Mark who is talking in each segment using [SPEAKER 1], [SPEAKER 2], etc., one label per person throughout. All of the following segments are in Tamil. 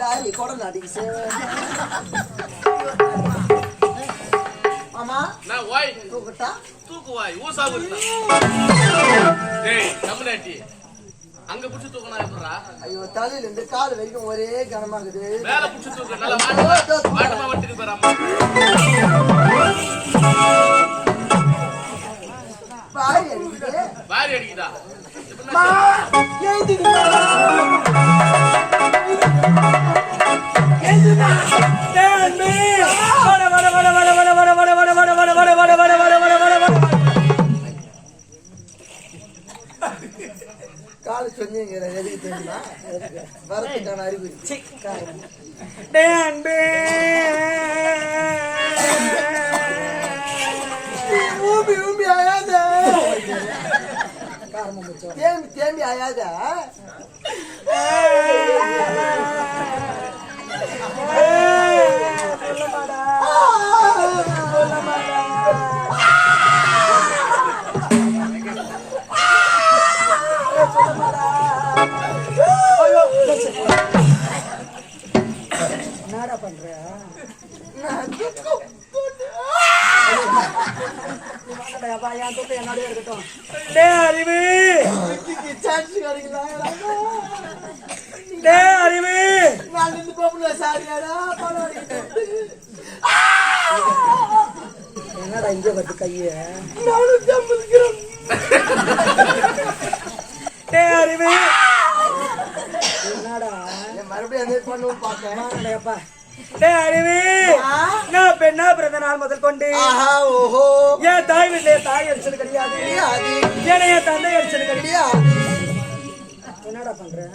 [SPEAKER 1] லாரி கூட நடிக்கு மாமா
[SPEAKER 2] நான் வாய்
[SPEAKER 1] தூக்கட்டா?
[SPEAKER 2] தூக்கு வாய் ஊசா ஊசா டேய் தமிழ்நாட்டி. அங்க புடிச்சு தூக்கனா எப்படா
[SPEAKER 1] ஐயோ தலையில இருந்து கால் வரைக்கும் ஒரே கனமாகுது.
[SPEAKER 2] மேல புடிச்சு தூக்கு நல்லா மாட்டுமா? மாட்டுமா வட்டிக்கு போற அம்மா.
[SPEAKER 1] பாய் அடிக்குது.
[SPEAKER 2] வாரி அடிக்குதா?
[SPEAKER 1] காலு சொன்னீங்க எதுக்கு தெரியுமா எதுக்கு? வரத்துக்கான அறிகுறி சி, காரணம். ஊம்பி ஊம்பி அழாத தேம்பி தேம்பி அழாத என்னடா பண்ற வெற்றிக்கு சான்ஸ் கிடைக்கல நான் நின்று போகல சாரியாடா என்னடா இங்க வந்து கைய நானும் ஜம்பிக்கிறேன் என்னடா மறுபடியும் அதே பண்ணுவோம் பார்த்தேன்
[SPEAKER 3] நான் பெண்ணா பிறந்த நாள் முதல் கொண்டு? என் தாய் வீட்டிலே தாய் அடிச்சது கிடையாது. ஏன்னா என் தந்தை அடிச்சது கிடையாது. என்னடா
[SPEAKER 1] பண்றேன்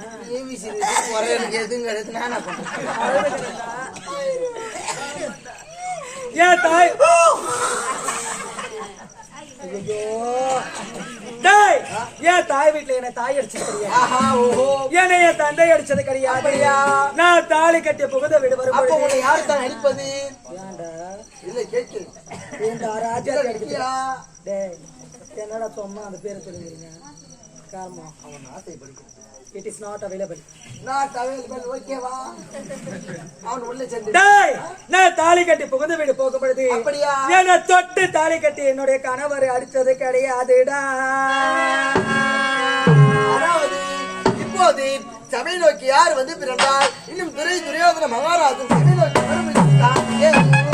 [SPEAKER 3] என் தாய் ஐயோ டேய் என் தாய் வீட்டுல என்ன தாய் அடிச்சது ஏன்னா என் தந்தை அடிச்சது கிடையாது? நான் தாலி கட்டிய புகுந்த வீடு வரும்
[SPEAKER 1] அப்ப உன்னை யாரு தான் அடிப்பது இல்ல கேட்குது
[SPEAKER 3] ஏன்டா ராஜா டேய் என்னடா சும்மா அந்த பேரை சொல்லுங்க காரணம்
[SPEAKER 1] அவன் ஆசை படிக்கிறான்
[SPEAKER 3] இட் இஸ் நாட் அவைலபிள்
[SPEAKER 1] நான் அவைலபிள் ஓகேவா அவன் உள்ள சென்று.
[SPEAKER 3] டேய் நான் தாலி கட்டி புகுந்த வீடு போகும் பொழுது
[SPEAKER 1] அப்படியா?
[SPEAKER 3] என்ன தொட்டு தாலி கட்டி என்னுடைய கணவர் அடிச்சது கிடையாதுடா.
[SPEAKER 1] அதாவது இப்போது சபை நோக்கி யார் வந்து பிறந்தால் இன்னும் துரை துரியோதன மகாராஜன் சபை நோக்கி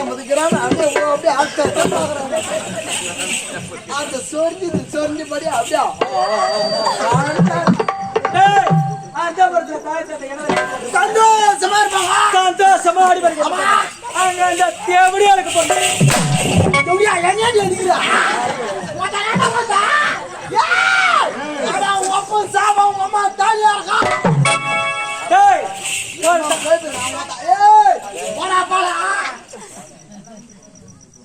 [SPEAKER 1] ஐம்பது கிராம் அப்படியே அப்படியே அந்த சொரிஞ்சு சொரிஞ்சபடி அப்படியே சந்தோஷமா இருப்பாங்க
[SPEAKER 3] சந்தோஷமா ஆடி அங்க அந்த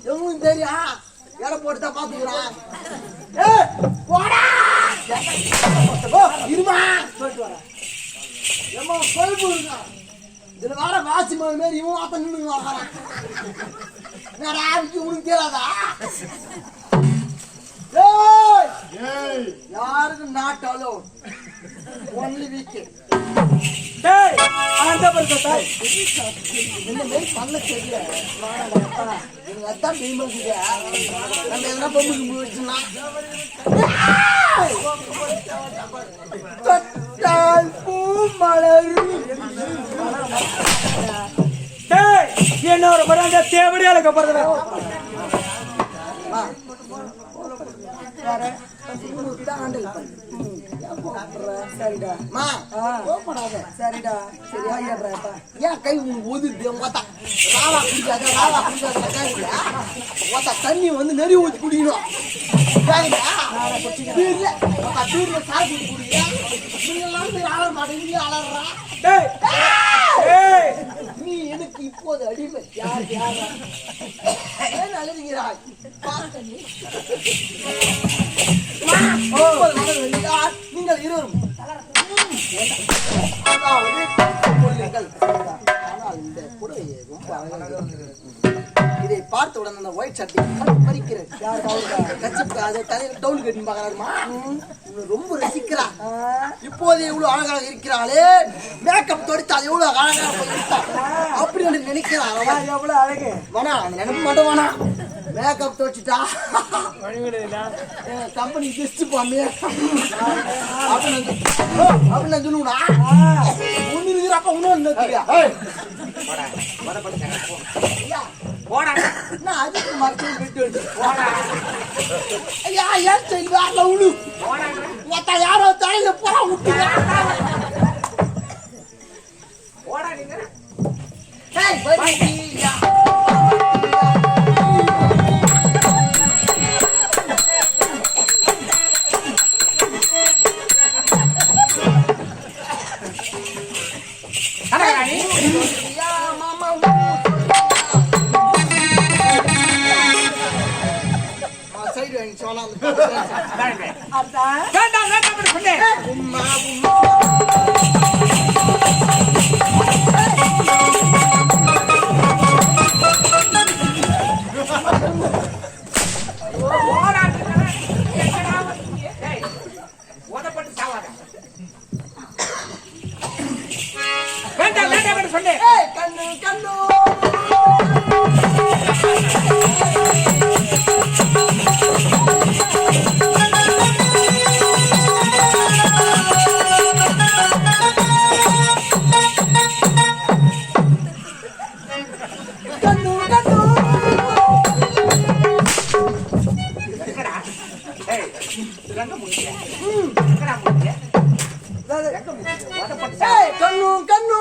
[SPEAKER 1] எங்களுக்கு தெரியும் எடை போட்டு தான் பாத்துக்கிறான் போடா இருமா சொல்லிட்டு வரேன் ஏம்மா கொழுப்பு இருக்கா இதுல வேற வாசி மாதிரி மாதிரி இவன் நின்று வரான் உனக்கு தெரியாதா யாருக்கு நாட் ஒன்லி வீக்
[SPEAKER 3] டேய் அந்த பரத்துல தாய்
[SPEAKER 1] இந்த மாதிரி தெரியல எனக்கு அதான் நம்ம எதனா தொட்டால் பூ மலரும்
[SPEAKER 3] டேய் என்ன ஒரு அந்த
[SPEAKER 1] வேற
[SPEAKER 3] சரிடா.
[SPEAKER 1] மா. கோபப்படாத ஏன் கை ஒதுது ஓத்தா ராவா குடிக்காத ராவா குடிக்காத? ஓத்தா தண்ணி வந்து நெறி ஊத்தி குடிக்கணும்? பீர்ல ஓத்தா பீர்ல சால் குடி குடிக்கிறியா? நீங்க எல்லாம் பேர் அலற. மாட்டேங்கிறீங்க, அலறுறா.
[SPEAKER 3] டேய். ஏய்
[SPEAKER 1] நீ எனக்கு இப்போது அடிமை. யார் யார்? அழுதுகிறாய்? பார்த்த நீ. ஆனால் இந்த புடவையை ரொம்ப அழகாக. இதை பார்த்தவுடன் அந்த ஒயிட் சட்டை கண் பறிக்கிறது அதை தலையில் டவுன் கட்டி பார்க்கறாருமா? உன்னை ரொம்ப ரசிக்கிறா இப்போது எவ்வளவு அழகாக இருக்கிறாளே. மேக்கப் தொடித்தால் எவ்வளவு அழகாக அப்படி என்று நினைக்கிறான் அவன்.
[SPEAKER 3] நான் எவ்வளவு அழகு.
[SPEAKER 1] வேணா நினைப்பு மட்டும் வேணா. மேக்கப் துவச்சிட்டா? கம்பெனி கெஸ்ட் பாமே அப்படின்னு சொல்லுவா ஒண்ணு இருக்கிறப்ப நிறுத்துறியா? ஐயா, அதுக்கு விட்டு ஏன் சரி, வேற விடு. மொத்த யாரோ தலையில போறா. ஏய், வருவியா?
[SPEAKER 4] வேண்டாம் வேண்டாம் என்று
[SPEAKER 1] கண்ணு கண்ணு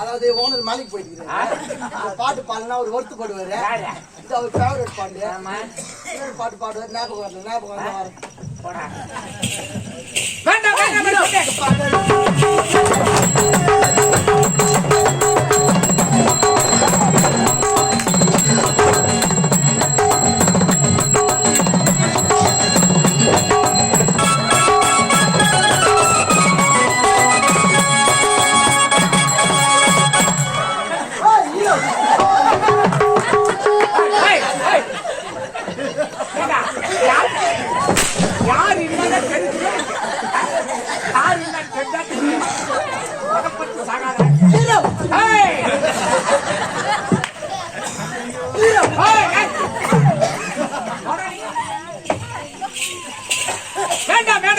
[SPEAKER 1] அதாவது ஓனர் மாலிக் போயிட்டு பாட்டு பாடினா அவர் வருத்தப்படுவாரு
[SPEAKER 4] யாரு?
[SPEAKER 1] இது அவர் ஃபேவரட் பாட்டு. இன்னொரு பாட்டு பாடுவார். ஞாபகம் வரல ஞாபகம் வரல.
[SPEAKER 4] வேண்டாம் வேண்டாம்.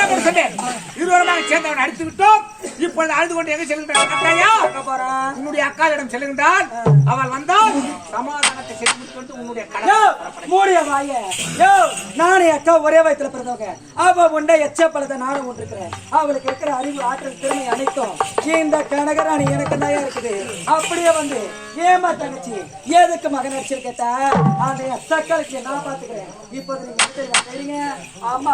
[SPEAKER 4] வேண்டாம் என்று சொன்னேன் இருவருமாக சேர்ந்தவன் அடித்து விட்டோம். இப்பொழுது அழுது கொண்டு எங்க செல்கின்றான்? உன்னுடைய அக்காளிடம் செல்கின்றான். அவள் வந்தால் சமாதானத்தை செய்து உன்னுடைய கடை
[SPEAKER 3] மூடிய வாய. யோ நானே அக்கா ஒரே வயத்துல பிறந்தவங்க. அவ உண்ட எச்ச பழத்தை நானும் ஒன்றிருக்கிறேன் அவளுக்கு இருக்கிற அறிவு ஆற்றல் திறமை அனைத்தும் இந்த கனகராணி எனக்கு தான் இருக்குது. அப்படியே வந்து ஏமா தங்கச்சி எதுக்கு மகன் அடிச்சு கேட்டா அந்த சக்களுக்கு நான் பாத்துக்கிறேன் இப்போது நீங்க என்ன? சரிங்க அம்மா